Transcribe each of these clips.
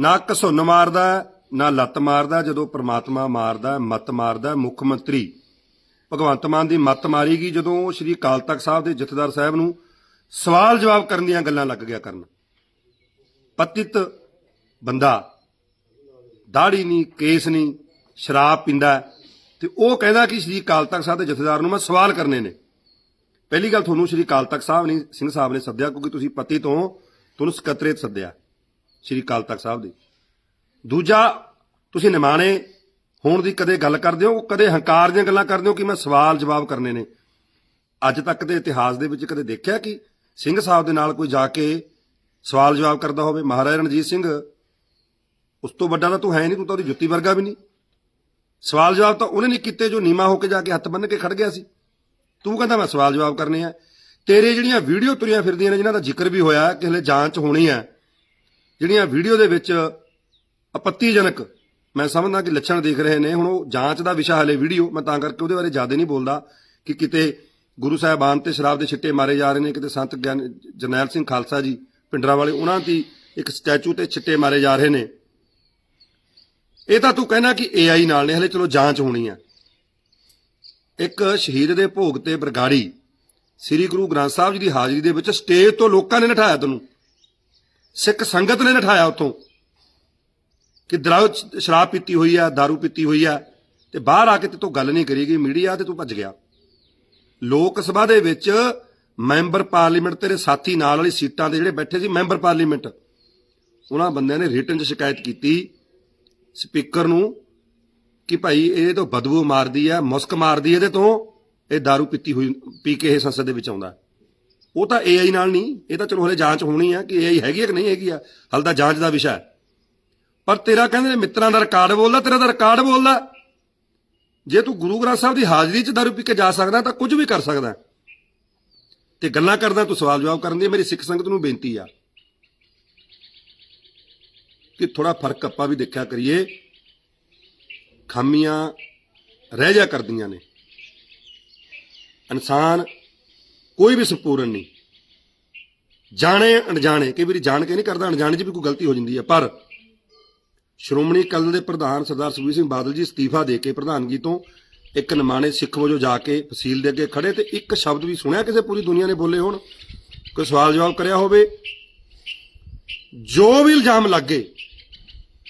ਨਾ ਘਸੁੰਨ ਮਾਰਦਾ ਨਾ ਲੱਤ ਮਾਰਦਾ ਜਦੋਂ ਪ੍ਰਮਾਤਮਾ ਮਾਰਦਾ ਮਤ ਮਾਰਦਾ ਮੁੱਖ ਮੰਤਰੀ। ਭਗਵੰਤ ਮਾਨ ਦੀ ਮਤ ਮਾਰੀਗੀ ਜਦੋਂ ਸ਼੍ਰੀ ਅਕਾਲ ਤਖਤ ਸਾਹਿਬ ਦੇ ਜਥੇਦਾਰ ਸਾਹਿਬ ਨੂੰ ਸਵਾਲ ਜਵਾਬ ਕਰਨ ਦੀਆਂ ਗੱਲਾਂ ਲੱਗ ਗਿਆ ਕਰਨ। ਪਤਿਤ ਬੰਦਾ ਦਾੜੀ ਨਹੀਂ ਕੇਸ ਨਹੀਂ ਸ਼ਰਾਬ ਪੀਂਦਾ ਹੈ, ਤੇ ਉਹ ਕਹਿੰਦਾ ਕਿ ਸ਼੍ਰੀ ਅਕਾਲ ਤਖਤ ਸਾਹਿਬ ਦੇ ਜਥੇਦਾਰ ਨੂੰ ਮੈਂ ਸਵਾਲ ਕਰਨੇ ਨੇ। ਪਹਿਲੀ ਗੱਲ ਤੁਹਾਨੂੰ ਸ਼੍ਰੀ ਅਕਾਲ ਤਖਤ ਸਾਹਿਬ ਨੇ ਸਿੰਘ ਸਾਹਿਬ ਨੇ ਸੱਦਿਆ ਕਿਉਂਕਿ ਤੁਸੀਂ ਪਤੀ ਤੋਂ ਤੁਹਾਨੂੰ ਸਕੱਤਰੇਤ ਸੱਦਿਆ। ਸ਼੍ਰੀ ਅਕਾਲ ਤਖਤ ਸਾਹਿਬ ਦੀ। ਦੂਜਾ, ਤੁਸੀਂ ਨਿਮਾਣੇ ਹੋਣ ਦੀ ਕਦੇ ਗੱਲ ਕਰਦੇ ਹੋ? ਕਦੇ ਹੰਕਾਰ ਦੀਆਂ ਗੱਲਾਂ ਕਰਦੇ ਹੋ ਕਿ ਮੈਂ ਸਵਾਲ ਜਵਾਬ ਕਰਨੇ ਨੇ? ਅੱਜ ਤੱਕ ਦੇ ਇਤਿਹਾਸ ਦੇ ਵਿੱਚ ਕਦੇ ਦੇਖਿਆ ਕਿ ਸਿੰਘ ਸਾਹਿਬ ਦੇ ਨਾਲ ਕੋਈ ਜਾ ਕੇ ਸਵਾਲ ਜਵਾਬ ਕਰਦਾ ਹੋਵੇ? ਮਹਾਰਾਜਾ ਰਣਜੀਤ ਸਿੰਘ, ਉਸ ਤੋਂ ਵੱਡਾ ਤਾਂ ਤੂੰ ਹੈ ਨਹੀਂ, ਤੂੰ ਤਾਂ ਉਹਦੀ ਜੁੱਤੀ ਵਰਗਾ ਵੀ ਨਹੀਂ। ਸਵਾਲ ਜਵਾਬ ਤਾਂ ਉਹਨੇ ਨਹੀਂ ਕੀਤੇ ਜੋ ਨੀਮਾ ਹੋ ਕੇ ਜਾ ਕੇ ਹੱਥ ਬੰਨ ਕੇ ਖੜ ਗਿਆ ਸੀ। ਤੂੰ ਕਹਿੰਦਾ, ਮੈਂ ਸਵਾਲ ਜਵਾਬ ਕਰਨੇ ਆ। ਤੇਰੇ ਜਿਹੜੀਆਂ ਵੀਡੀਓ ਤੁਰੀਆਂ ਫਿਰਦੀਆਂ ਨੇ, ਜਿਨ੍ਹਾਂ ਦਾ ਜ਼ਿਕਰ ਵੀ ਹੋਇਆ, ਕਿ ਹਲੇ ਜਾਂਚ ਹੋਣੀ ਹੈ ਜਿਹੜੀਆਂ ਵੀਡੀਓ ਦੇ ਵਿੱਚ ਆਪੱਤੀਜਨਕ ਮੈਂ ਸਮਝਦਾ ਕਿ ਲੱਛਣ ਦੇਖ ਰਹੇ ਨੇ, ਹੁਣ ਉਹ ਜਾਂਚ ਦਾ ਵਿਸ਼ਾ ਹਲੇ ਵੀਡੀਓ, ਮੈਂ ਤਾਂ ਕਰਕੇ ਉਹਦੇ ਬਾਰੇ ਜ਼ਿਆਦਾ ਨਹੀਂ ਬੋਲਦਾ ਕਿ ਕਿਤੇ ਗੁਰੂ ਸਾਹਿਬਾਨ ਤੇ ਸ਼ਰਾਬ ਦੇ ਛਿੱਟੇ ਮਾਰੇ ਜਾ ਰਹੇ ਨੇ, ਕਿਤੇ ਸੰਤ ਗਿਆਨ ਜਰਨੈਲ ਸਿੰਘ ਖਾਲਸਾ ਜੀ, ਪਿੰਡਰਾ ਵਾਲੇ, ਉਹਨਾਂ ਦੀ ਇੱਕ ਸਟੈਚੂ ਤੇ ਛਿੱਟੇ ਮਾਰੇ ਜਾ ਰਹੇ ਨੇ। ਇਹ ਤਾਂ ਤੂੰ ਕਹਿਣਾ ਕਿ AI ਨਾਲ ਨੇ, ਹਲੇ ਚਲੋ ਜਾਂਚ ਹੋਣੀ ਆ। ਇੱਕ ਸ਼ਹੀਦ ਦੇ ਭੋਗ ਤੇ ਬਰਗਾੜੀ, ਸ੍ਰੀ ਗੁਰੂ ਗ੍ਰੰਥ ਸਾਹਿਬ ਜੀ ਦੀ ਹਾਜ਼ਰੀ ਦੇ ਵਿੱਚ ਸਟੇਜ ਤੋਂ ਲੋਕਾਂ ਨੇ ਨਠਾਇਆ ਤੈਨੂੰ। ਸਿੱਖ ਸੰਗਤ ਨੇ ਨਠਾਇਆ ਉਤੋਂ ਕਿ ਦਰਾਉ ਸ਼ਰਾਬ ਪੀਤੀ ਹੋਈ ਆ दारू ਪੀਤੀ ਹੋਈ ਆ ਤੇ ਬਾਹਰ ਆ ਕੇ ਤੇ ਤੂੰ ਗੱਲ ਨਹੀਂ ਕਰੀਗੀ ਮੀਡੀਆ ਤੇ ਤੂੰ ਭੱਜ ਗਿਆ ਲੋਕ ਸਭਾ ਦੇ ਵਿੱਚ ਮੈਂਬਰ ਪਾਰਲੀਮੈਂਟ ਤੇਰੇ ਸਾਥੀ ਨਾਲ ਵਾਲੀ ਸੀਟਾਂ ਤੇ ਜਿਹੜੇ ਬੈਠੇ ਸੀ ਮੈਂਬਰ ਪਾਰਲੀਮੈਂਟ ਉਹਨਾਂ ਬੰਦਿਆਂ ਨੇ ਰਿਟਨ 'ਚ ਸ਼ਿਕਾਇਤ ਕੀਤੀ ਸਪੀਕਰ ਨੂੰ ਕਿ ਭਾਈ ਇਹ ਤੋਂ ਬਦਬੂ ਮਾਰਦੀ ਆ ਮੁਸਕ ਮਾਰਦੀ ਇਹਦੇ ਤੋਂ ਇਹ दारू ਪੀਤੀ ਹੋਈ ਪੀ ਕੇ ਇਹ ਸੰਸਦ ਦੇ ਵਿੱਚ ਆਉਂਦਾ ਉਹ ਤਾਂ AI ਨਾਲ ਨਹੀਂ, ਇਹ ਤਾਂ ਚਲੋ ਹਲੇ ਜਾਂਚ ਹੋਣੀ ਆ ਕਿ AI ਹੈਗੀ ਆ ਕਿ ਨਹੀਂ ਹੈਗੀ ਆ, ਹਲ ਤਾਂ ਜਾਂਚ ਦਾ ਵਿਸ਼ਾ ਹੈ। ਪਰ ਤੇਰਾ ਕਹਿੰਦੇ ਨੇ ਮਿੱਤਰਾਂ ਦਾ ਰਿਕਾਰਡ ਬੋਲਦਾ, ਤੇਰਾ ਤਾਂ ਰਿਕਾਰਡ ਬੋਲਦਾ। ਜੇ ਤੂੰ ਗੁਰੂ ਗ੍ਰੰਥ ਸਾਹਿਬ ਦੀ ਹਾਜ਼ਰੀ 'ਚ ਦਾਰੂ ਪੀ ਕੇ ਜਾ ਸਕਦਾ ਤਾਂ ਕੁਝ ਵੀ ਕਰ ਸਕਦਾ। ਤੇ ਗੱਲਾਂ ਕਰਦਾ, ਤੂੰ ਸਵਾਲ ਜਵਾਬ ਕਰਨ ਦੀ, ਮੇਰੀ ਸਿੱਖ ਸੰਗਤ ਨੂੰ ਬੇਨਤੀ ਆ ਕਿ ਥੋੜਾ ਫ਼ਰਕ ਆਪਾਂ ਵੀ ਦੇਖਿਆ ਕਰੀਏ। ਖਾਮੀਆਂ ਰਹਿ ਜਾ ਕਰਦੀਆਂ ਨੇ। ਇਨਸਾਨ ਕੋਈ ਵੀ ਸੰਪੂਰਨ ਨਹੀਂ। ਜਾਣੇ ਅਣਜਾਣੇ, ਕਈ ਵਾਰੀ ਜਾਣ ਕੇ ਨਹੀਂ ਕਰਦਾ, ਅਣਜਾਣੇ 'ਚ ਵੀ ਕੋਈ ਗਲਤੀ ਹੋ ਜਾਂਦੀ ਹੈ। ਪਰ ਸ਼੍ਰੋਮਣੀ ਅਕਾਲੀ ਦਲ ਦੇ ਪ੍ਰਧਾਨ ਸਰਦਾਰ ਸੁਖਬੀਰ ਸਿੰਘ ਬਾਦਲ ਜੀ ਅਸਤੀਫਾ ਦੇ ਕੇ ਪ੍ਰਧਾਨਗੀ ਤੋਂ ਇੱਕ ਨਿਮਾਣੇ ਸਿੱਖ ਵਜੋਂ ਜਾ ਕੇ ਫਸੀਲ ਦੇ ਅੱਗੇ ਖੜੇ ਤੇ ਇੱਕ ਸ਼ਬਦ ਵੀ ਸੁਣਿਆ ਕਿਸੇ ਪੂਰੀ ਦੁਨੀਆ ਨੇ ਬੋਲੇ ਹੋਣ? ਕੋਈ ਸਵਾਲ ਜਵਾਬ ਕਰਿਆ ਹੋਵੇ? ਜੋ ਵੀ ਇਲਜ਼ਾਮ ਲੱਗੇ,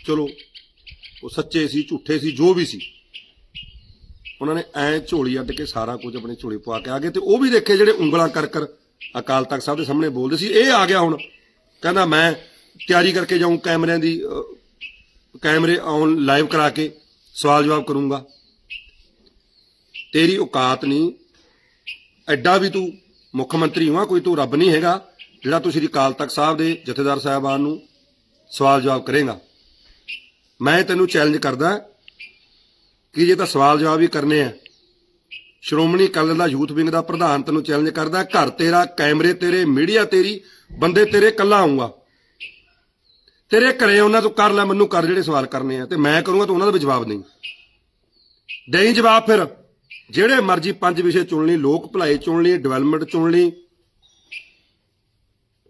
ਚਲੋ, ਉਹ ਸੱਚੇ ਸੀ, ਝੂਠੇ ਸੀ, ਜੋ ਵੀ ਸੀ ਉਹਨਾਂ ਨੇ ਐ ਝੋਲੀ ਅੱਡ ਕੇ ਸਾਰਾ ਕੁਝ ਆਪਣੀ ਝੋਲੀ ਪਵਾ ਕੇ ਆ ਗਏ ਤੇ ਉਹ ਵੀ ਦੇਖੇ ਜਿਹੜੇ ਉਂਗਲਾਂ ਕਰ ਕਰ ਅਕਾਲ ਤਖਤ ਸਾਹਿਬ ਦੇ ਸਾਹਮਣੇ ਬੋਲਦੇ ਸੀ, ਇਹ ਆ ਗਿਆ ਹੁਣ। ਕਹਿੰਦਾ ਮੈਂ ਤਿਆਰੀ ਕਰਕੇ ਜਾਊਂ, ਕੈਮਰਿਆਂ ਦੀ ਕੈਮਰੇ ਆਨ ਲਾਈਵ ਕਰਾ ਕੇ ਸਵਾਲ ਜਵਾਬ ਕਰੂੰਗਾ। ਤੇਰੀ ਔਕਾਤ ਨਹੀਂ, ਐਡਾ ਵੀ ਤੂੰ ਮੁੱਖ ਮੰਤਰੀ ਹੋਆ ਕੋਈ ਤੂੰ ਰੱਬ ਨਹੀਂ ਹੈਗਾ, ਜਿਹੜਾ ਤੂੰ ਸ੍ਰੀ ਅਕਾਲ ਤਖਤ ਸਾਹਿਬ ਦੇ ਜਥੇਦਾਰ ਸਾਹਿਬਾਨ ਨੂੰ ਸਵਾਲ ਜਵਾਬ ਕਰੇਗਾ। ਮੈਂ ਤੈਨੂੰ ਚੈਲੰਜ ਕਰਦਾ ਕਿ ਜੇ ਤਾਂ ਸਵਾਲ ਜਵਾਬ ਹੀ ਕਰਨੇ ਆ। ਸ਼੍ਰੋਮਣੀ ਅਕਾਲੀ ਦਲ ਦਾ ਯੂਥ ਵਿੰਗ ਦਾ ਪ੍ਰਧਾਨ ਤੈਨੂੰ ਚੈਲੰਜ ਕਰਦਾ, ਘਰ ਤੇਰਾ, ਕੈਮਰੇ ਤੇਰੇ, ਮੀਡੀਆ ਤੇਰੀ, ਬੰਦੇ ਤੇਰੇ ਕੱਲਾ ਆਉਂਗਾ ਤੇਰੇ ਘਰੇ ਉਹਨਾਂ ਤੋਂ ਕਰ ਲੈ, ਮੈਨੂੰ ਕਰ ਜਿਹੜੇ ਸਵਾਲ ਕਰਨੇ ਆ। ਤੇ ਮੈਂ ਕਰੂੰਗਾ ਤਾਂ ਉਹਨਾਂ ਦਾ ਵੀ ਜਵਾਬ ਨਹੀਂ ਦੇਈ ਜਵਾਬ ਫਿਰ। ਜਿਹੜੇ ਮਰਜ਼ੀ ਪੰਜ ਵਿਸ਼ੇ ਚੁਣ ਲਈ, ਲੋਕ ਭਲਾਈ ਚੁਣ ਲਈ ਡਿਵੈਲਪਮੈਂਟ ਚੁਣ ਲਈ,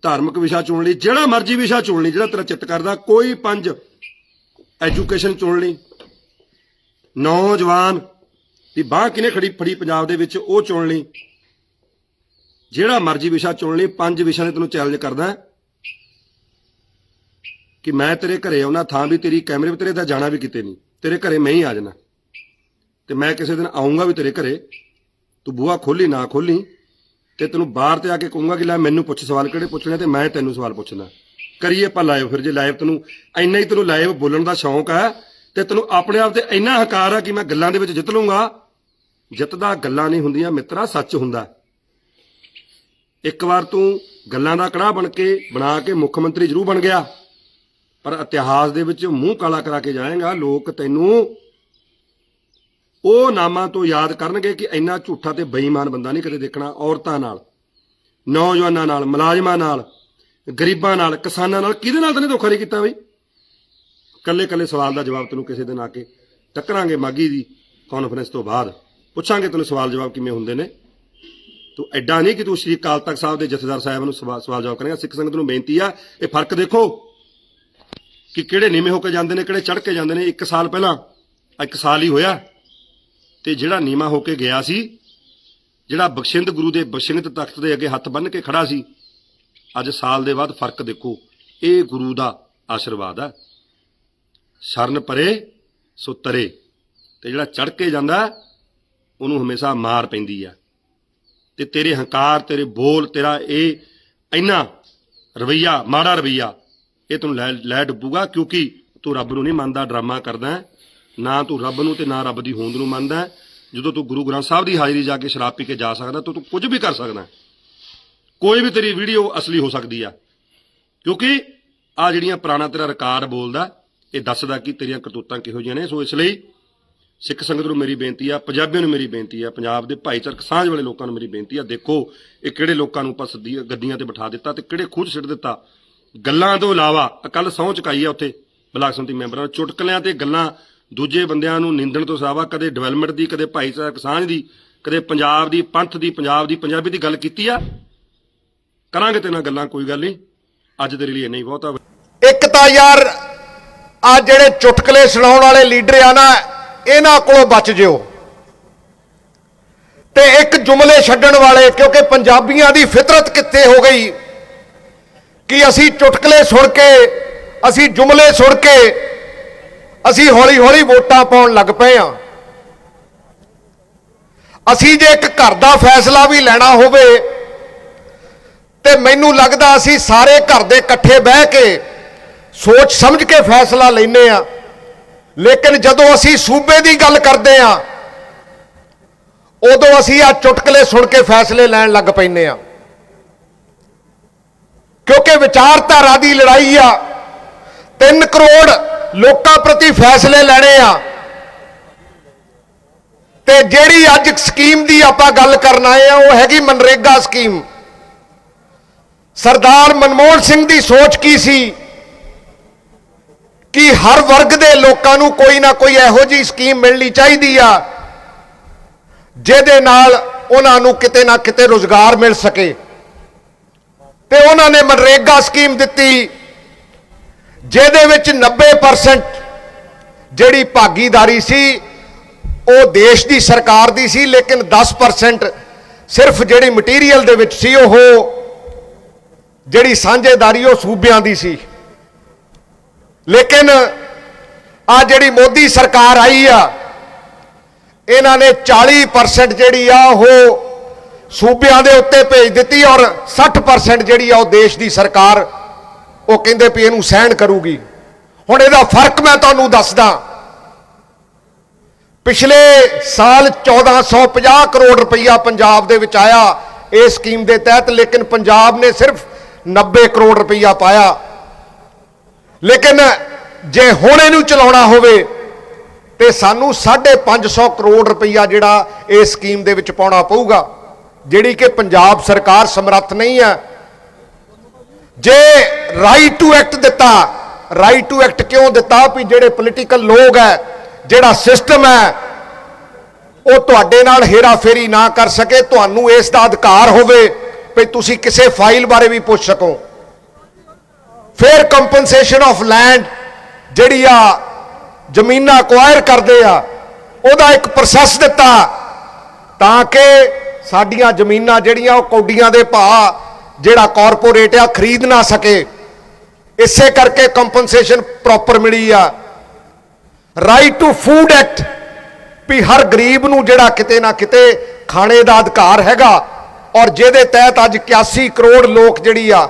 ਧਾਰਮਿਕ ਵਿਸ਼ਾ ਚੁਣ ਲਈ, ਜਿਹੜਾ ਮਰਜ਼ੀ ਵਿਸ਼ਾ ਚੁਣ ਲਈ, ਜਿਹੜਾ ਤੇਰਾ ਚਿੱਤ ਕਰਦਾ, ਕੋਈ ਪੰਜ ਐਜੂਕੇਸ਼ਨ ਚੁਣ ਲਈ। ਨੌਜਵਾਨ ਦੀ ਬਾਹ ਕਿਨੇ ਖੜੀ ਫੜੀ ਪੰਜਾਬ ਦੇ ਵਿੱਚ, ਉਹ ਚੁਣ ਲਈ। ਜਿਹੜਾ ਮਰਜ਼ੀ ਵਿਸ਼ਾ ਚੁਣ ਲਈ, ਪੰਜ ਵਿਸ਼ਿਆਂ ਨੇ ਤੈਨੂੰ ਚੈਲੰਜ ਕਰਦਾ ਕਿ ਮੈਂ ਤੇਰੇ ਘਰੇ ਆਉਣਾ, ਥਾਂ ਵੀ ਤੇਰੀ, ਕੈਮਰੇ ਵੀ ਤੇਰੇ ਦਾ ਜਾਣਾ ਵੀ ਕਿਤੇ ਨਹੀਂ। ਤੇਰੇ ਘਰੇ ਮੈਂ ਹੀ ਆ ਜਾਣਾ। ਤੇ ਮੈਂ ਕਿਸੇ ਦਿਨ ਆਉਂਗਾ ਵੀ ਤੇਰੇ ਘਰੇ। ਤੂੰ ਬੂਹਾ ਖੋਲੀ ਨਾ ਖੋਲੀ ਤੇ ਤੈਨੂੰ ਬਾਹਰ ਤੇ ਆ ਕੇ ਕਹੂੰਗਾ ਕਿ ਲੈ ਮੈਨੂੰ ਪੁੱਛ ਸਵਾਲ ਕਿਹੜੇ ਪੁੱਛਣੇ ਤੇ ਮੈਂ ਤੈਨੂੰ ਸਵਾਲ ਪੁੱਛਣਾ। ਕਰੀਏ ਆਪਾਂ ਲਾਈਵ ਫਿਰ ਜੇ ਲਾਈਵ ਤੈਨੂੰ ਇੰਨਾ ਹੀ ਤੈਨੂੰ ਲਾਈਵ ਬੋਲਣ ਦਾ ਸ਼ੌਂਕ ਹੈ ਤੇ ਤੈਨੂੰ ਆਪਣੇ ਆਪ ਤੇ ਇੰਨਾ ਹਕਾਰ ਆ ਕਿ ਮੈਂ ਗੱਲਾਂ ਦੇ ਵਿੱਚ ਜਿੱਤ ਲੂੰਗਾ ਜਿੱਤਦਾ ਗੱਲਾਂ ਨਹੀਂ ਹੁੰਦੀਆਂ, ਮਿੱਤਰਾ, ਸੱਚ ਹੁੰਦਾ। ਇੱਕ ਵਾਰ ਤੂੰ ਗੱਲਾਂ ਦਾ ਕੜਾਹ ਬਣ ਕੇ, ਬਣਾ ਕੇ ਮੁੱਖ ਮੰਤਰੀ ਜ਼ਰੂਰ ਬਣ ਗਿਆ। ਪਰ ਇਤਿਹਾਸ ਦੇ ਵਿੱਚ ਮੂੰਹ ਕਾਲਾ ਕਰਾ ਕੇ ਜਾਏਗਾ, ਲੋਕ ਤੈਨੂੰ ਉਹ ਨਾਮਾਂ ਤੋਂ ਯਾਦ ਕਰਨਗੇ ਕਿ ਇੰਨਾ ਝੂਠਾ ਤੇ ਬੇਈਮਾਨ ਬੰਦਾ ਨਹੀਂ ਕਦੇ ਦੇਖਣਾ, ਔਰਤਾਂ ਨਾਲ, ਨੌਜਵਾਨਾਂ ਨਾਲ, ਮੁਲਾਜ਼ਮਾਂ ਨਾਲ, ਗਰੀਬਾਂ ਨਾਲ, ਕਿਸਾਨਾਂ ਨਾਲ, ਕਿਹਦੇ ਨਾਲ ਤੈਨੂੰ ਧੋਖਾ ਨਹੀਂ ਕੀਤਾ ਬਈ? ਕੱਲੇ ਕੱਲੇ ਸਵਾਲ ਦਾ ਜਵਾਬ ਤੈਨੂੰ ਕਿਸੇ ਦਿਨ ਆ ਕੇ ਟੱਕਰਾਂਗੇ ਮਾਗੀ ਦੀ ਕਾਨਫਰੰਸ ਤੋਂ ਬਾਅਦ। ਪੁੱਛਾਂਗੇ ਤੈਨੂੰ ਸਵਾਲ ਜਵਾਬ ਕਿਵੇਂ ਹੁੰਦੇ ਨੇ। ਤੂੰ ਐਡਾ ਨਹੀਂ ਕਿ ਤੂੰ ਸ਼੍ਰੀ ਅਕਾਲ ਤਖਤ ਸਾਹਿਬ ਦੇ ਜਥੇਦਾਰ ਸਾਹਿਬ ਨੂੰ ਸਵਾ- ਸਵਾਲ ਜਵਾਬ ਕਰੇਗਾ। ਸਿੱਖ ਸੰਗਤ ਨੂੰ ਬੇਨਤੀ ਆ, ਇਹ ਫ਼ਰਕ ਦੇਖੋ ਕਿ ਕਿਹੜੇ ਨੀਵੇਂ ਹੋ ਕੇ ਜਾਂਦੇ ਨੇ, ਕਿਹੜੇ ਚੜ ਕੇ ਜਾਂਦੇ ਨੇ। ਇੱਕ ਸਾਲ ਪਹਿਲਾਂ, ਇੱਕ ਸਾਲ ਹੀ ਹੋਇਆ ਤੇ ਜਿਹੜਾ ਨੀਵਾਂ ਹੋ ਕੇ ਗਿਆ ਸੀ, ਜਿਹੜਾ ਬਖਸ਼ਿੰਦ ਗੁਰੂ ਦੇ ਬਖਸ਼ਿੰਦ ਤਖਤ ਦੇ ਅੱਗੇ ਹੱਥ ਬੰਨ੍ਹ ਕੇ ਖੜਾ ਸੀ, ਅੱਜ ਸਾਲ ਦੇ ਬਾਅਦ ਫ਼ਰਕ ਦੇਖੋ। ਇਹ ਗੁਰੂ ਦਾ ਆਸ਼ੀਰਵਾਦ ਹੈ ਸ਼ਰਨ ਪਰੇ ਸੋ ਤਰੇ। ਤੇ ਜਿਹੜਾ ਚੜ ਕੇ ਜਾਂਦਾ, ਉਹਨੂੰ ਹਮੇਸ਼ਾ ਮਾਰ ਪੈਂਦੀ ਆ। ਤੇ ਤੇਰੇ ਹੰਕਾਰ, ਤੇਰੇ ਬੋਲ, ਤੇਰਾ ਇਹ ਇੰਨਾ ਰਵਈਆ, ਮਾੜਾ ਰਵਈਆ, ਇਹ ਤੈਨੂੰ ਲੈ ਲੈ ਡੁੱਬੂਗਾ ਕਿਉਂਕਿ ਤੂੰ ਰੱਬ ਨੂੰ ਨਹੀਂ ਮੰਨਦਾ, ਡਰਾਮਾ ਕਰਦਾ। ਨਾ ਤੂੰ ਰੱਬ ਨੂੰ ਤੇ ਨਾ ਰੱਬ ਦੀ ਹੋਂਦ ਨੂੰ ਮੰਨਦਾ। ਜਦੋਂ ਤੂੰ ਗੁਰੂ ਗ੍ਰੰਥ ਸਾਹਿਬ ਦੀ ਹਾਜ਼ਰੀ ਜਾ ਕੇ ਸ਼ਰਾਬ ਪੀ ਕੇ ਜਾ ਸਕਦਾ, ਤਾਂ ਤੂੰ ਕੁਝ ਵੀ ਕਰ ਸਕਦਾ। ਕੋਈ ਵੀ ਤੇਰੀ ਵੀਡੀਓ ਅਸਲੀ ਹੋ ਸਕਦੀ ਆ। ਕਿਉਂਕਿ ਆ ਜਿਹੜੀਆਂ ਪੁਰਾਣਾ ਤੇਰਾ ਰਿਕਾਰਡ ਬੋਲਦਾ ਇਹ ਦੱਸਦਾ ਕਿ ਤੇਰੀਆਂ ਕਰਤੂਤਾਂ ਕਿਹੋ ਜਿਹੀਆਂ ਨੇ। ਸੋ ਇਸ ਲਈ ਸਿੱਖ ਸੰਗਤ ਨੂੰ ਮੇਰੀ ਬੇਨਤੀ ਆ, ਪੰਜਾਬੀਆਂ ਨੂੰ ਮੇਰੀ ਬੇਨਤੀ ਆ, ਪੰਜਾਬ ਦੇ ਭਾਈਚਾਰਕ ਸਾਂਝ ਵਾਲੇ ਲੋਕਾਂ ਨੂੰ ਮੇਰੀ ਬੇਨਤੀ ਆ, ਦੇਖੋ ਇਹ ਕਿਹੜੇ ਲੋਕਾਂ ਨੂੰ ਪਸ ਗੱਦੀਆਂ ਤੇ ਬਿਠਾ ਦਿੱਤਾ ਤੇ ਕਿਹੜੇ ਖੁਦ ਸਿੱਟ ਦਿੱਤਾ। ਗੱਲਾਂ ਤੋਂ ਇਲਾਵਾ ਕੱਲ ਸਹੁੰ ਚੁਕਾਈ ਆ ਉੱਥੇ, ਬਲਾਕ ਸੰਮਤੀ ਮੈਂਬਰਾਂ ਨੂੰ ਚੁਟਕਲਿਆਂ ਤੇ ਗੱਲਾਂ, ਦੂਜੇ ਬੰਦਿਆਂ ਨੂੰ ਨਿੰਦਣ ਤੋਂ ਇਲਾਵਾ ਕਦੇ ਡਿਵੈਲਪਮੈਂਟ ਦੀ, ਕਦੇ ਭਾਈਚਾਰਕ ਸਾਂਝ ਦੀ, ਕਦੇ ਪੰਜਾਬ ਦੀ, ਪੰਥ ਦੀ, ਪੰਜਾਬ ਦੀ, ਪੰਜਾਬੀ ਦੀ ਗੱਲ ਕੀਤੀ ਆ। ਕਰਾਂਗੇ ਤੇ ਨਾਲ ਗੱਲਾਂ, ਕੋਈ ਗੱਲ ਨਹੀਂ। ਅੱਜ ਤੇਰੇ ਲਈ ਇੰਨਾ ਹੀ ਬਹੁਤ ਆ। ਇੱਕ ਤਾਂ ਯਾਰ ਆ ਜਿਹੜੇ ਚੁਟਕਲੇ ਸੁਣਾਉਣ ਵਾਲੇ ਲੀਡਰ ਆ ਨਾ, ਇਹਨਾਂ ਕੋਲੋਂ ਬਚ ਜਿਓ। ਤੇ ਇੱਕ ਜੁਮਲੇ ਛੱਡਣ ਵਾਲੇ, ਕਿਉਂਕਿ ਪੰਜਾਬੀਆਂ ਦੀ ਫਿਤਰਤ ਕਿੱਥੇ ਹੋ ਗਈ ਕਿ ਅਸੀਂ ਚੁਟਕਲੇ ਸੁਣ ਕੇ, ਅਸੀਂ ਜੁਮਲੇ ਸੁਣ ਕੇ, ਅਸੀਂ ਹੌਲੀ ਹੌਲੀ ਵੋਟਾਂ ਪਾਉਣ ਲੱਗ ਪਏ ਆ ਅਸੀਂ ਜੇ ਇੱਕ ਘਰ ਦਾ ਫੈਸਲਾ ਵੀ ਲੈਣਾ ਹੋਵੇ, ਤੇ ਮੈਨੂੰ ਲੱਗਦਾ ਅਸੀਂ ਸਾਰੇ ਘਰ ਦੇ ਇਕੱਠੇ ਬਹਿ ਕੇ ਸੋਚ ਸਮਝ ਕੇ ਫੈਸਲਾ ਲੈਨੇ ਆ। ਲੇਕਿਨ ਜਦੋਂ ਅਸੀਂ ਸੂਬੇ ਦੀ ਗੱਲ ਕਰਦੇ ਆ, ਉਦੋਂ ਅਸੀਂ ਆ ਚੁਟਕਲੇ ਸੁਣ ਕੇ ਫੈਸਲੇ ਲੈਣ ਲੱਗ ਪੈਨੇ ਆ। ਕਿਉਂਕਿ ਵਿਚਾਰਧਾਰਾ ਦੀ ਲੜਾਈ ਆ 3 ਕਰੋੜ ਲੋਕਾਂ ਪ੍ਰਤੀ ਫੈਸਲੇ ਲੈਣੇ ਆ। ਤੇ ਜਿਹੜੀ ਅੱਜ ਸਕੀਮ ਦੀ ਆਪਾਂ ਗੱਲ ਕਰਨ ਆਏ ਆ, ਉਹ ਹੈਗੀ ਮਨਰੇਗਾ ਸਕੀਮ। ਸਰਦਾਰ ਮਨਮੋਹਨ ਸਿੰਘ ਦੀ ਸੋਚ ਕੀ ਸੀ? ਕਿ ਹਰ ਵਰਗ ਦੇ ਲੋਕਾਂ ਨੂੰ ਕੋਈ ਨਾ ਕੋਈ ਇਹੋ ਜਿਹੀ ਸਕੀਮ ਮਿਲਣੀ ਚਾਹੀਦੀ ਆ, ਜਿਹਦੇ ਨਾਲ ਉਹਨਾਂ ਨੂੰ ਕਿਤੇ ਨਾ ਕਿਤੇ ਰੋਜ਼ਗਾਰ ਮਿਲ ਸਕੇ। ਤੇ ਉਹਨਾਂ ਨੇ ਮਨਰੇਗਾ ਸਕੀਮ ਦਿੱਤੀ, ਜਿਹਦੇ ਵਿੱਚ 90% ਜਿਹੜੀ ਭਾਗੀਦਾਰੀ ਸੀ, ਉਹ ਦੇਸ਼ ਦੀ ਸਰਕਾਰ ਦੀ ਸੀ, ਲੇਕਿਨ 10% ਸਿਰਫ ਜਿਹੜੀ ਮਟੀਰੀਅਲ ਦੇ ਵਿੱਚ ਸੀ, ਉਹ ਜਿਹੜੀ ਸਾਂਝੇਦਾਰੀ ਉਹ ਸੂਬਿਆਂ ਦੀ ਸੀ। ਲੇਕਿਨ ਆ ਜਿਹੜੀ ਮੋਦੀ ਸਰਕਾਰ ਆਈ ਆ, ਇਹਨਾਂ ਨੇ 40% ਜਿਹੜੀ ਆ ਉਹ ਸੂਬਿਆਂ ਦੇ ਉੱਤੇ ਭੇਜ ਦਿੱਤੀ ਔਰ 60% ਜਿਹੜੀ ਆ ਉਹ ਦੇਸ਼ ਦੀ ਸਰਕਾਰ ਉਹ ਕਹਿੰਦੇ ਵੀ ਇਹਨੂੰ ਸਹਿਣ ਕਰੂਗੀ। ਹੁਣ ਇਹਦਾ ਫ਼ਰਕ ਮੈਂ ਤੁਹਾਨੂੰ ਦੱਸਦਾ। ਪਿਛਲੇ ਸਾਲ 1450 ਕਰੋੜ ਰੁਪਈਆ ਪੰਜਾਬ ਦੇ ਵਿੱਚ ਆਇਆ ਇਸ ਸਕੀਮ ਦੇ ਤਹਿਤ, ਲੇਕਿਨ ਪੰਜਾਬ ਨੇ ਸਿਰਫ 90 ਕਰੋੜ ਰੁਪਈਆ ਪਾਇਆ। ਲੇਕਿਨ ਜੇ ਹੁਣ ਇਹਨੂੰ ਚਲਾਉਣਾ ਹੋਵੇ, ਤੇ ਸਾਨੂੰ 550 ਕਰੋੜ ਰੁਪਈਆ ਜਿਹੜਾ ਇਸ ਸਕੀਮ ਦੇ ਵਿੱਚ ਪਾਉਣਾ ਪਊਗਾ, ਜਿਹੜੀ ਕਿ ਪੰਜਾਬ ਸਰਕਾਰ ਸਮਰੱਥ ਨਹੀਂ ਹੈ। ਜੇ ਰਾਈਟ ਟੂ ਐਕਟ ਦਿੱਤਾ ਰਾਈਟ ਟੂ ਐਕਟ ਕਿਉਂ ਦਿੱਤਾ? ਵੀ ਜਿਹੜੇ ਪੋਲੀਟੀਕਲ ਲੋਕ ਹੈ, ਜਿਹੜਾ ਸਿਸਟਮ ਹੈ, ਉਹ ਤੁਹਾਡੇ ਨਾਲ ਹੇਰਾਫੇਰੀ ਨਾ ਕਰ ਸਕੇ, ਤੁਹਾਨੂੰ ਇਸ ਦਾ ਅਧਿਕਾਰ ਹੋਵੇ, ਵੀ ਤੁਸੀਂ ਕਿਸੇ ਫਾਈਲ ਬਾਰੇ ਵੀ ਪੁੱਛ ਸਕੋ। ਫੇਰ ਕੰਪਨਸੇਸ਼ਨ ਆਫ ਲੈਂਡ ਜਿਹੜੀ ਆ ਜ਼ਮੀਨਾਂ ਅਕਵਾਇਰ ਕਰਦੇ ਆ, ਉਹਦਾ ਇੱਕ ਪ੍ਰੋਸੈਸ ਦਿੱਤਾ ਤਾਂ ਕਿ ਸਾਡੀਆਂ ਜ਼ਮੀਨਾਂ ਜਿਹੜੀਆਂ ਉਹ ਕੌਡੀਆਂ ਦੇ ਭਾਅ ਜਿਹੜਾ ਕਾਰਪੋਰੇਟ ਆ ਖਰੀਦ ਨਾ ਸਕੇ। ਇਸੇ ਕਰਕੇ ਕੰਪਨਸੇਸ਼ਨ ਪ੍ਰੋਪਰ ਮਿਲੀ ਆ। ਰਾਈਟ ਟੂ ਫੂਡ ਐਕਟ ਵੀ ਹਰ ਗਰੀਬ ਨੂੰ ਜਿਹੜਾ ਕਿਤੇ ਨਾ ਕਿਤੇ ਖਾਣੇ ਦਾ ਅਧਿਕਾਰ ਹੈਗਾ ਔਰ ਜਿਹਦੇ ਤਹਿਤ ਅੱਜ 81 ਕਰੋੜ ਲੋਕ ਜਿਹੜੀ ਆ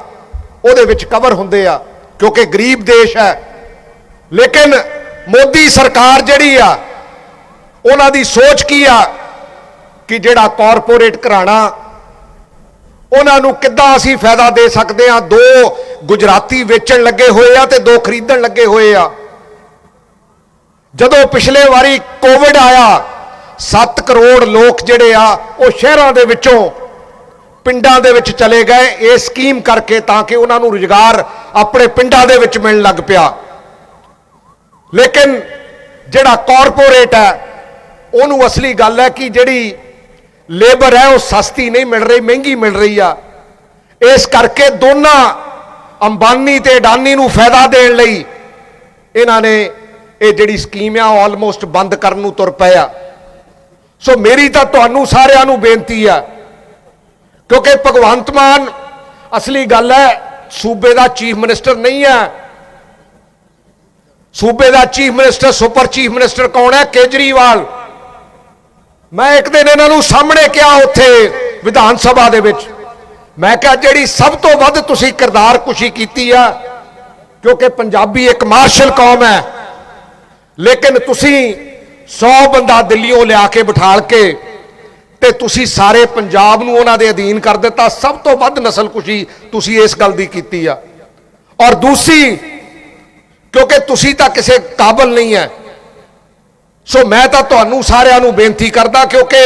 ਉਹਦੇ ਵਿੱਚ ਕਵਰ ਹੁੰਦੇ ਆ, ਕਿਉਂਕਿ ਗਰੀਬ ਦੇਸ਼ ਹੈ। ਲੇਕਿਨ ਮੋਦੀ ਸਰਕਾਰ ਜਿਹੜੀ ਆ, ਉਹਨਾਂ ਦੀ ਸੋਚ ਕੀ ਆ? ਕਿ ਜਿਹੜਾ ਕਾਰਪੋਰੇਟ ਘਰਾਣਾ, ਉਹਨਾਂ ਨੂੰ ਕਿੱਦਾਂ ਅਸੀਂ ਫਾਇਦਾ ਦੇ ਸਕਦੇ ਆ? ਦੋ ਗੁਜਰਾਤੀ ਵੇਚਣ ਲੱਗੇ ਹੋਏ ਆ ਤੇ ਦੋ ਖਰੀਦਣ ਲੱਗੇ ਹੋਏ ਆ। ਜਦੋਂ ਪਿਛਲੇ ਵਾਰੀ ਕੋਵਿਡ ਆਇਆ 7 ਕਰੋੜ ਲੋਕ ਜਿਹੜੇ ਆ, ਉਹ ਸ਼ਹਿਰਾਂ ਦੇ ਵਿੱਚੋਂ ਪਿੰਡਾਂ ਦੇ ਵਿੱਚ ਚਲੇ ਗਏ, ਇਹ ਸਕੀਮ ਕਰਕੇ ਤਾਂ ਕਿ ਉਹਨਾਂ ਨੂੰ ਰੁਜ਼ਗਾਰ ਆਪਣੇ ਪਿੰਡਾਂ ਦੇ ਵਿੱਚ ਮਿਲਣ ਲੱਗ ਪਿਆ। ਲੇਕਿਨ ਜਿਹੜਾ ਕਾਰਪੋਰੇਟ ਹੈ, ਉਹਨੂੰ ਅਸਲੀ ਗੱਲ ਹੈ ਕਿ ਜਿਹੜੀ ਲੇਬਰ ਹੈ, ਉਹ ਸਸਤੀ ਨਹੀਂ ਮਿਲ ਰਹੀ, ਮਹਿੰਗੀ ਮਿਲ ਰਹੀ ਆ। ਇਸ ਕਰਕੇ ਦੋਨਾਂ ਅੰਬਾਨੀ ਤੇ ਅਡਾਨੀ ਨੂੰ ਫਾਇਦਾ ਦੇਣ ਲਈ ਇਹਨਾਂ ਨੇ ਇਹ ਜਿਹੜੀ ਸਕੀਮ ਆ ਆਲਮੋਸਟ ਬੰਦ ਕਰਨ ਨੂੰ ਤੁਰ ਪਏ ਆ। ਸੋ ਮੇਰੀ ਤਾਂ ਤੁਹਾਨੂੰ ਸਾਰਿਆਂ ਨੂੰ ਬੇਨਤੀ ਆ ਕਿਉਂਕਿ ਭਗਵੰਤ ਮਾਨ ਅਸਲੀ ਗੱਲ ਹੈ, ਸੂਬੇ ਦਾ ਚੀਫ ਮਿਨਿਸਟਰ ਨਹੀਂ ਹੈ। ਸੂਬੇ ਦਾ chief minister, super chief minister ਕੌਣ ਹੈ? ਕੇਜਰੀਵਾਲ। ਮੈਂ ਇੱਕ ਦਿਨ ਇਹਨਾਂ ਨੂੰ ਸਾਹਮਣੇ ਕਿਹਾ ਉੱਥੇ ਵਿਧਾਨ ਸਭਾ ਦੇ ਵਿੱਚ। ਮੈਂ ਕਿਹਾ, ਜਿਹੜੀ ਸਭ ਤੋਂ ਵੱਧ ਤੁਸੀਂ ਕਿਰਦਾਰ ਕੁਸ਼ੀ ਕੀਤੀ ਆ, ਕਿਉਂਕਿ ਪੰਜਾਬੀ ਇੱਕ ਮਾਰਸ਼ਲ ਕੌਮ ਹੈ, ਲੇਕਿਨ ਤੁਸੀਂ 100 ਬੰਦਾ ਦਿੱਲੀੋਂ ਲਿਆ ਕੇ ਬਿਠਾਲ ਕੇ ਤੇ ਤੁਸੀਂ ਸਾਰੇ ਪੰਜਾਬ ਨੂੰ ਉਹਨਾਂ ਦੇ ਅਧੀਨ ਕਰ ਦਿੱਤਾ। ਸਭ ਤੋਂ ਵੱਧ ਨਸਲ ਕੁਸ਼ੀ ਤੁਸੀਂ ਇਸ ਗੱਲ ਦੀ ਕੀਤੀ ਆ। ਔਰ ਦੂਸਰੀ, ਕਿਉਂਕਿ ਤੁਸੀਂ ਤਾਂ ਕਿਸੇ ਕਾਬਲ ਨਹੀਂ ਹੈ ਸੋ ਮੈਂ ਤਾਂ ਤੁਹਾਨੂੰ ਸਾਰਿਆਂ ਨੂੰ ਬੇਨਤੀ ਕਰਦਾ, ਕਿਉਂਕਿ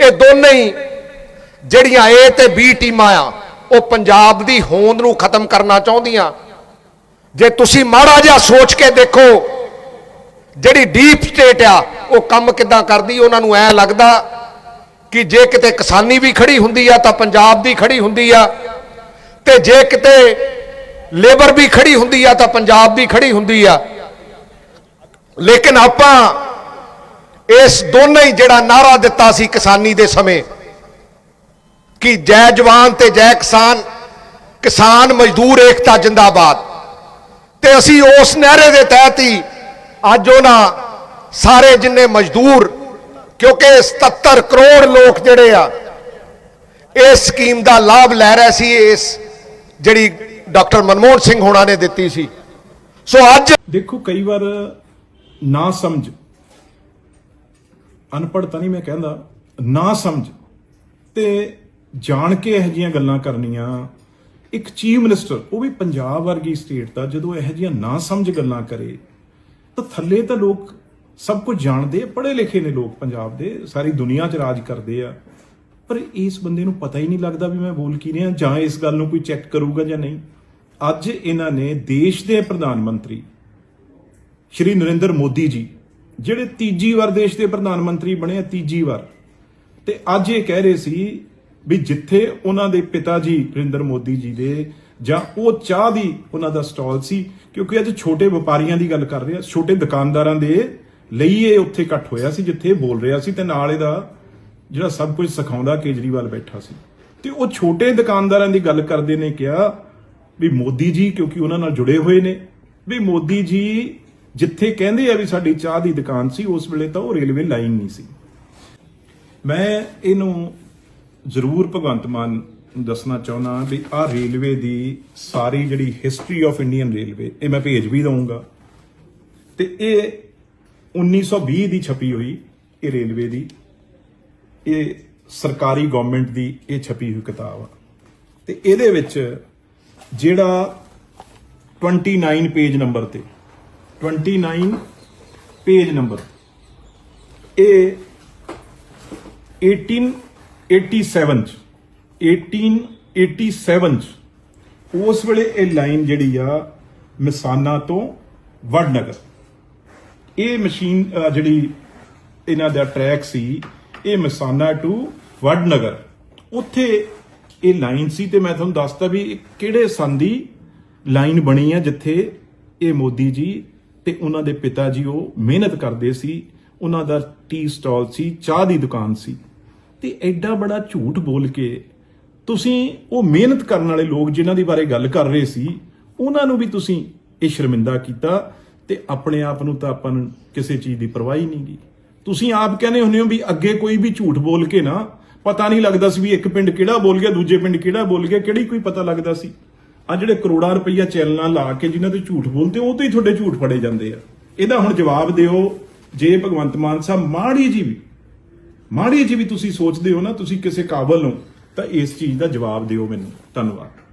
ਇਹ ਦੋਨੇ ਹੀ ਜਿਹੜੀਆਂ ਏ ਤੇ ਬੀ ਟੀਮਾਂ ਆ, ਉਹ ਪੰਜਾਬ ਦੀ ਹੋਂਦ ਨੂੰ ਖਤਮ ਕਰਨਾ ਚਾਹੁੰਦੀਆਂ। ਜੇ ਤੁਸੀਂ ਮਾੜਾ ਜਿਹਾ ਸੋਚ ਕੇ ਦੇਖੋ, ਜਿਹੜੀ ਡੀਪ ਸਟੇਟ ਆ, ਉਹ ਕੰਮ ਕਿੱਦਾਂ ਕਰਦੀ, ਉਹਨਾਂ ਨੂੰ ਐ ਲੱਗਦਾ ਕਿ ਜੇ ਕਿਤੇ ਕਿਸਾਨੀ ਵੀ ਖੜੀ ਹੁੰਦੀ ਆ ਤਾਂ ਪੰਜਾਬ ਦੀ ਖੜੀ ਹੁੰਦੀ ਆ। ਤੇ ਜੇ ਕਿਤੇ ਲੇਬਰ ਵੀ ਖੜੀ ਹੁੰਦੀ ਆ ਤਾਂ ਪੰਜਾਬ ਦੀ ਖੜੀ ਹੁੰਦੀ ਆ। ਲੇਕਿਨ ਆਪਾਂ ਇਸ ਦੋਨੇ ਹੀ ਜਿਹੜਾ ਨਾਰਾ ਦਿੱਤਾ ਸੀ ਕਿਸਾਨੀ ਦੇ ਸਮੇਂ ਕਿ ਜੈ ਜਵਾਨ ਤੇ ਜੈ ਕਿਸਾਨ ਕਿਸਾਨ ਮਜ਼ਦੂਰ ਏਕਤਾ ਜਿੰਦਾਬਾਦ। ਤੇ ਅਸੀਂ ਉਸ ਨਾਰੇ ਦੇ ਤਹਿਤ ਹੀ ਅੱਜ ਉਹਨਾਂ ਸਾਰੇ ਜਿੰਨੇ ਮਜ਼ਦੂਰ ਕਿਉਂਕਿ 77 ਕਰੋੜ ਲੋਕ ਜਿਹੜੇ ਆ, ਇਸ ਸਕੀਮ ਦਾ ਲਾਭ ਲੈ ਰਹੇ ਸੀ, ਇਸ ਜਿਹੜੀ ਡਾਕਟਰ ਮਨਮੋਹਨ ਸਿੰਘ ਹੋਣਾ ਨੇ ਦਿੱਤੀ ਸੀ। ਸੋ ਅੱਜ ਦੇਖੋ, ਕਈ ਵਾਰ ਨਾ ਸਮਝ, ਅਨਪੜ੍ਹ ਤਾਂ ਨਹੀਂ ਮੈਂ ਕਹਿੰਦਾ, ਨਾ ਸਮਝ ਤੇ ਜਾਣ ਕੇ ਇਹੋ ਜਿਹੀਆਂ ਗੱਲਾਂ ਕਰਨੀਆਂ। ਇੱਕ ਚੀਫ ਮਿਨਿਸਟਰ, ਉਹ ਵੀ ਪੰਜਾਬ ਵਰਗੀ ਸਟੇਟ ਦਾ, ਜਦੋਂ ਇਹੋ ਜਿਹੀਆਂ ਨਾ ਸਮਝ ਗੱਲਾਂ ਕਰੇ, ਤਾਂ ਥੱਲੇ ਤਾਂ ਲੋਕ ਸਭ ਕੁਝ ਜਾਣਦੇ ਪੜ੍ਹੇ ਲਿਖੇ ਨੇ ਲੋਕ ਪੰਜਾਬ ਦੇ, ਸਾਰੀ ਦੁਨੀਆ 'ਚ ਰਾਜ ਕਰਦੇ ਆ। ਪਰ ਇਸ ਬੰਦੇ ਨੂੰ ਪਤਾ ਹੀ ਨਹੀਂ ਲੱਗਦਾ ਵੀ ਮੈਂ ਬੋਲ ਕੀ ਰਿਹਾ, ਜਾਂ ਇਸ ਗੱਲ ਨੂੰ ਕੋਈ ਚੈੱਕ ਕਰੂਗਾ ਜਾਂ ਨਹੀਂ। ਅੱਜ ਇਹਨਾਂ ਨੇ ਦੇਸ਼ ਦੇ ਪ੍ਰਧਾਨ ਮੰਤਰੀ ਸ਼੍ਰੀ ਨਰਿੰਦਰ ਮੋਦੀ ਜੀ, ਜਿਹੜੇ ਤੀਜੀ ਵਾਰ ਦੇਸ਼ ਦੇ ਪ੍ਰਧਾਨ ਮੰਤਰੀ ਬਣੇ ਆ, ਤੀਜੀ ਵਾਰ। ਤੇ ਅੱਜ ਇਹ ਕਹਿ ਰਹੇ ਸੀ ਵੀ ਜਿੱਥੇ ਉਹਨਾਂ ਦੇ ਪਿਤਾ ਜੀ ਨਰਿੰਦਰ ਮੋਦੀ ਜੀ ਦੇ, ਜਾਂ ਉਹ ਚਾਹ ਦੀ ਉਹਨਾਂ ਦਾ ਸਟਾਲ ਸੀ, ਕਿਉਂਕਿ ਅੱਜ ਛੋਟੇ ਵਪਾਰੀਆਂ ਦੀ ਗੱਲ ਕਰ ਰਹੇ ਆ, ਛੋਟੇ ਦੁਕਾਨਦਾਰਾਂ ਦੇ ਲਈ ਇਹ ਉੱਥੇ ਇਕੱਠ ਹੋਇਆ ਸੀ, ਜਿੱਥੇ ਇਹ ਬੋਲ ਰਿਹਾ ਸੀ ਤੇ ਨਾਲ ਇਹਦਾ ਜਿਹੜਾ ਸਭ ਕੁਝ ਸਿਖਾਉਂਦਾ, ਕੇਜਰੀਵਾਲ ਬੈਠਾ ਸੀ। ਤੇ ਉਹ ਛੋਟੇ ਦੁਕਾਨਦਾਰਾਂ ਦੀ ਗੱਲ ਕਰਦੇ ਨੇ, ਕਿਹਾ ਵੀ ਮੋਦੀ ਜੀ, ਕਿਉਂਕਿ ਉਹਨਾਂ ਨਾਲ ਜੁੜੇ ਹੋਏ ਨੇ, ਵੀ ਮੋਦੀ ਜੀ ਜਿੱਥੇ ਕਹਿੰਦੇ ਆ ਵੀ ਸਾਡੀ ਚਾਹ ਦੀ ਦੁਕਾਨ ਸੀ, ਉਸ ਵੇਲੇ ਤਾਂ ਉਹ ਰੇਲਵੇ ਲਾਈਨ ਨਹੀਂ ਸੀ। ਮੈਂ ਇਹਨੂੰ ਜ਼ਰੂਰ ਭਗਵੰਤ ਮਾਨ ਦੱਸਣਾ ਚਾਹੁੰਦਾ ਵੀ ਆਹ ਰੇਲਵੇ ਦੀ ਸਾਰੀ ਜਿਹੜੀ ਹਿਸਟਰੀ ਆਫ ਇੰਡੀਅਨ ਰੇਲਵੇ ਇਹ ਮੈਂ ਭੇਜ ਵੀ ਦਊਂਗਾ। ਤੇ ਇਹ 1920 ਦੀ ਛਪੀ ਹੋਈ ਇਹ ਰੇਲਵੇ ਦੀ, ਇਹ ਸਰਕਾਰੀ ਗਵਰਨਮੈਂਟ ਦੀ ਇਹ ਛਪੀ ਹੋਈ ਕਿਤਾਬ ਆ। ਤੇ ਇਹਦੇ ਵਿੱਚ ਜਿਹੜਾ 29 ਪੇਜ ਨੰਬਰ ਤੇ 29 ਪੇਜ ਨੰਬਰ ਇਹ 1887 ਚ 1887 ਚ, ਉਸ ਵੇਲੇ ਇਹ ਲਾਈਨ ਜਿਹੜੀ ਆ ਮਿਸਾਨਾ ਤੋਂ ਵਡਨਗਰ ਇਹ ਮਸ਼ੀਨ ਜਿਹੜੀ ਇਹਨਾਂ ਦਾ ਟਰੈਕ ਸੀ, ਇਹ ਮਸਾਨਾ ਟੂ ਵਡਨਗਰ। ਉੱਥੇ ਇਹ ਲਾਈਨ ਸੀ ਤੇ ਮੈਂ ਤੁਹਾਨੂੰ ਦੱਸਦਾ ਵੀ ਕਿਹੜੇ ਸੰਨ ਦੀ ਲਾਈਨ ਬਣੀ ਆ ਜਿੱਥੇ ਇਹ ਮੋਦੀ ਜੀ ਤੇ ਉਹਨਾਂ ਦੇ ਪਿਤਾ ਜੀ ਉਹ ਮਿਹਨਤ ਕਰਦੇ ਸੀ, ਉਹਨਾਂ ਦਾ ਟੀ ਸਟਾਲ ਸੀ, ਚਾਹ ਦੀ ਦੁਕਾਨ ਸੀ। ਤੇ ਐਡਾ ਬੜਾ ਝੂਠ ਬੋਲ ਕੇ ਤੁਸੀਂ ਉਹ ਮਿਹਨਤ ਕਰਨ ਵਾਲੇ ਲੋਕ ਜਿਨ੍ਹਾਂ ਦੀ ਬਾਰੇ ਗੱਲ ਕਰ ਰਹੇ ਸੀ, ਉਹਨਾਂ ਨੂੰ ਵੀ ਤੁਸੀਂ ਇਹ ਸ਼ਰਮਿੰਦਾ ਕੀਤਾ ਤੇ ਆਪਣੇ ਆਪ ਨੂੰ ਤਾਂ ਆਪਾਂ ਨੂੰ ਕਿਸੇ ਚੀਜ਼ ਦੀ ਪਰਵਾਹ ਹੀ ਨਹੀਂਗੀ ਤੁਸੀਂ ਆਪ ਕਹਿੰਦੇ ਹੁੰਦੇ ਹੋ ਵੀ ਅੱਗੇ ਕੋਈ ਵੀ ਝੂਠ ਬੋਲ ਕੇ ਨਾ, ਪਤਾ ਨਹੀਂ ਲੱਗਦਾ ਸੀ ਵੀ ਇੱਕ ਪਿੰਡ ਕਿਹੜਾ ਬੋਲ ਗਿਆ, ਦੂਜੇ ਪਿੰਡ ਕਿਹੜਾ ਬੋਲ ਗਿਆ, ਕਿਹੜੀ ਕੋਈ ਪਤਾ ਲੱਗਦਾ ਸੀ। ਆ ਜਿਹੜੇ ਕਰੋੜਾਂ ਰੁਪਈਆ ਚੈਨਲਾਂ ਲਾ ਕੇ ਜਿਨ੍ਹਾਂ ਤੇ ਝੂਠ ਬੋਲਦੇ, ਉਹ ਤੋਂ ਹੀ ਤੁਹਾਡੇ ਝੂਠ ਫੜੇ ਜਾਂਦੇ ਆ। ਇਹਦਾ ਹੁਣ ਜਵਾਬ ਦਿਓ, ਜੇ ਭਗਵੰਤ ਮਾਨ ਸਾਹਿਬ ਮਾੜੀ ਜੀ ਵੀ ਮਾੜੀ ਜੀ ਵੀ ਤੁਸੀਂ ਸੋਚਦੇ ਹੋ ਨਾ, ਤੁਸੀਂ ਕਿਸੇ ਕਾਬਲ ਹੋ, ਤਾਂ ਇਸ ਚੀਜ਼ ਦਾ ਜਵਾਬ ਦਿਓ ਮੈਨੂੰ। ਧੰਨਵਾਦ।